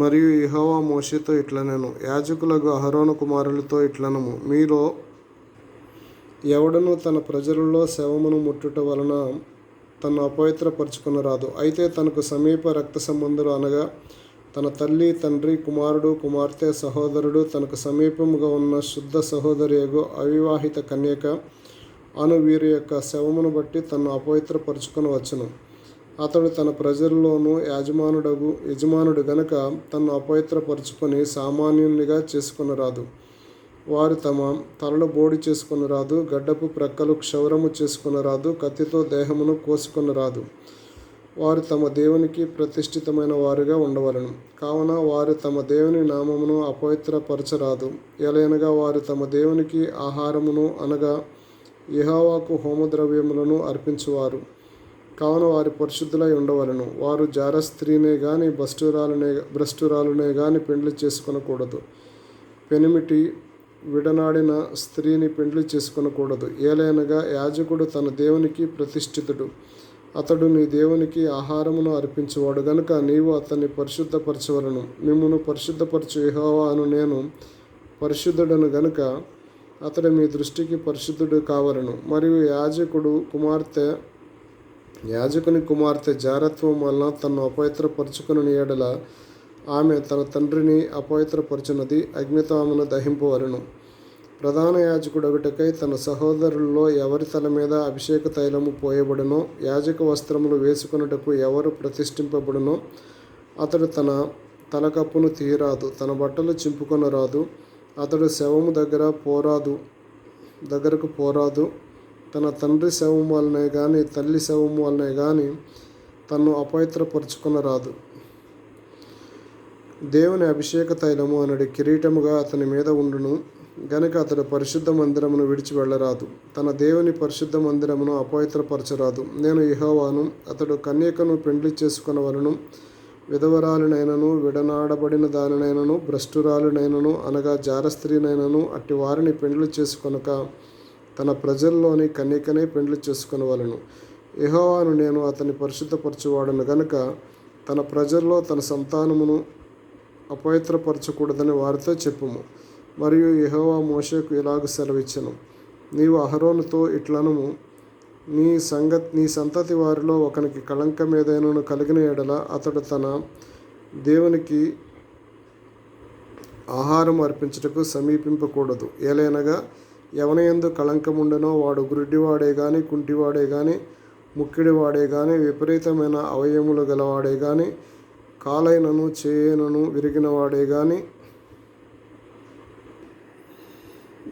మరియు యెహోవా మోషేతో ఇట్లనెను. యాజకులకు అహరోను కుమారులతో ఇట్లనము మీలో ఎవడను తన ప్రజలలో శవమును ముట్టుట వలన తను అపవిత్రపరుచుకునరాదు. అయితే తనకు సమీప రక్త సంబంధులు అనగా తన తల్లి తండ్రి కుమారుడు కుమార్తె సహోదరుడు తనకు సమీపముగా ఉన్న శుద్ధ సహోదరియగు అవివాహిత కన్యక అను వీరి యొక్క శవమును బట్టి తన్ను అపవిత్రపరచుకొనవచ్చును. అతడు తన ప్రజల్లోనూ యాజమానుడగు యజమానుడు గనక తన్ను అపవిత్రపరుచుకొని సామాన్యునిగా చేసుకొనరాదు. వారు తమ తలలు బోడి చేసుకొనరాదు గడ్డపు ప్రక్కలు క్షౌరము చేసుకొనరాదు కత్తితో దేహమును కోసుకొనరాదు. వారు తమ దేవునికి ప్రతిష్ఠితమైన వారుగా ఉండవలను. కావున వారు తమ దేవుని నామమును అపవిత్రపరచరాదు. ఎలయనగా వారు తమ దేవునికి ఆహారమును అనగా ఇహావాకు హోమద్రవ్యములను అర్పించువారు. కావున వారి పరిశుద్ధులై ఉండవలను. వారు జార స్త్రీనే గాని భ్రష్టురాలునే భ్రష్టురాలునే గాని పెండ్లి చేసుకొనకూడదు. పెనిమిటి విడనాడిన స్త్రీని పెండ్లి చేసుకొనకూడదు. ఏలైనగా యాజకుడు తన దేవునికి ప్రతిష్ఠితుడు. అతడు నీ దేవునికి ఆహారమును అర్పించేవాడు. గనుక నీవు అతన్ని పరిశుద్ధపరచవలను. మిమ్మును పరిశుద్ధపరచు యెహోవా అను నేను పరిశుద్ధుడను గనుక అతడు మీ దృష్టికి పరిశుద్ధుడు కావలను. మరియు యాజకుడు కుమార్తె యాజకుని కుమార్తె జారత్వం వలన తన్ను అపవిత్రపరచుకుని ఏడల ఆమె తన తండ్రిని అపవిత్రపరచునది అగ్నితో ఆమెను దహింపవలను ప్రధాన యాజకుడు ఒకటికై తన సహోదరుల్లో ఎవరి తల మీద అభిషేక తైలము పోయబడునో యాజక వస్త్రములు వేసుకొనుటకు ఎవరు ప్రతిష్ఠింపబడునో అతడు తన తలకప్పును తీయరాదు తన బట్టలు చింపుకొనరాదు అతడు శవము దగ్గర పోరాదు దగ్గరకు పోరాదు తన తండ్రి శవం వలనే కానీ తల్లి శవం వలనే కానీ తన్ను అపవిత్రపరుచుకొనరాదు దేవుని అభిషేక తైలము అనడి కిరీటముగా అతని మీద ఉండును. గనుక అతడు పరిశుద్ధ మందిరమును విడిచి వెళ్ళరాదు. తన దేవుని పరిశుద్ధ మందిరమును అపవిత్రపరచరాదు. నేను ఇహోవాను అతడు కన్యకను పెండ్లి చేసుకొనవలను. విధవరాలునైనను విడనాడబడిన దానినైనను భ్రష్టురాలునైనను అనగా జారస్త్రీనైనను అట్టి వారిని పెండ్లి చేసుకొనక తన ప్రజల్లోని కన్యకనే పెండ్లి చేసుకొనవలను. యహోవాను నేను అతని పరిశుద్ధపరచువాడను గనుక తన ప్రజల్లో తన సంతానమును అపవిత్రపరచకూడదని వారితో చెప్పుము. మరియు యహోవా మోషేకు ఇలాగ సెలవిచ్చను. నీవు అహరోనుతో ఇట్లనము. నీ సంగ నీ సంతతి వారిలో ఒకనికి కళంకం ఏదైనా కలిగిన ఎడల అతడు తన దేవునికి ఆహారం అర్పించుటకు సమీపింపకూడదు. ఏలైనగా ఎవనయందు కళంకముండెనో వాడు గురుడివాడే గాని కుంటివాడే గాని ముక్కిడివాడే గాని విపరీతమైన అవయములు గలవాడే గాని కాలైనను చేయనను విరిగినవాడే గాని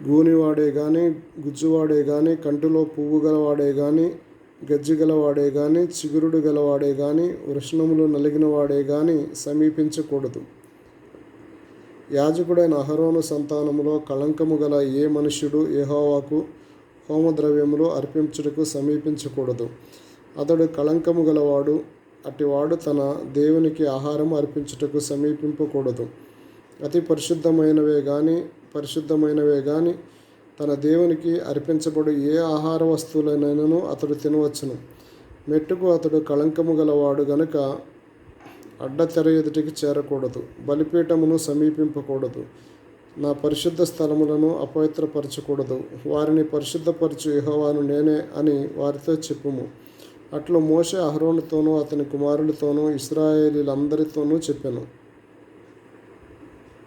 గూనివాడే గాని గుజ్జువాడే గాని కంటిలో పువ్వు గలవాడే గాని గజ్జి గలవాడే గాని చిగురుడు గలవాడే గాని వృష్ణములు నలిగినవాడే గాని సమీపించకూడదు. యాజకుడైన అహరోను సంతానములో కళంకము గల ఏ మనుష్యుడు ఏహోవాకు హోమద్రవ్యములు అర్పించుటకు సమీపించకూడదు. అతడు కళంకము గలవాడు అటివాడు తన దేవునికి ఆహారం అర్పించుటకు సమీపింపకూడదు. అతి పరిశుద్ధమైనవే కానీ పరిశుద్ధమైనవే కానీ తన దేవునికి అర్పించబడు ఏ ఆహార వస్తువులైనను అతడు తినవచ్చును. మెట్టుకు అతడు కళంకము గలవాడు గనుక అడ్డతెర ఎదుటికి చేరకూడదు. బలిపీఠమును సమీపింపకూడదు. నా పరిశుద్ధ స్థలములను అపవిత్రపరచకూడదు. వారిని పరిశుద్ధపరచు యహోవాను నేనే అని వారితో చెప్పుము. అట్లు మోషే అహరోనుతోనూ అతని కుమారులతోనూ ఇస్రాయేలీలందరితోనూ చెప్పాను.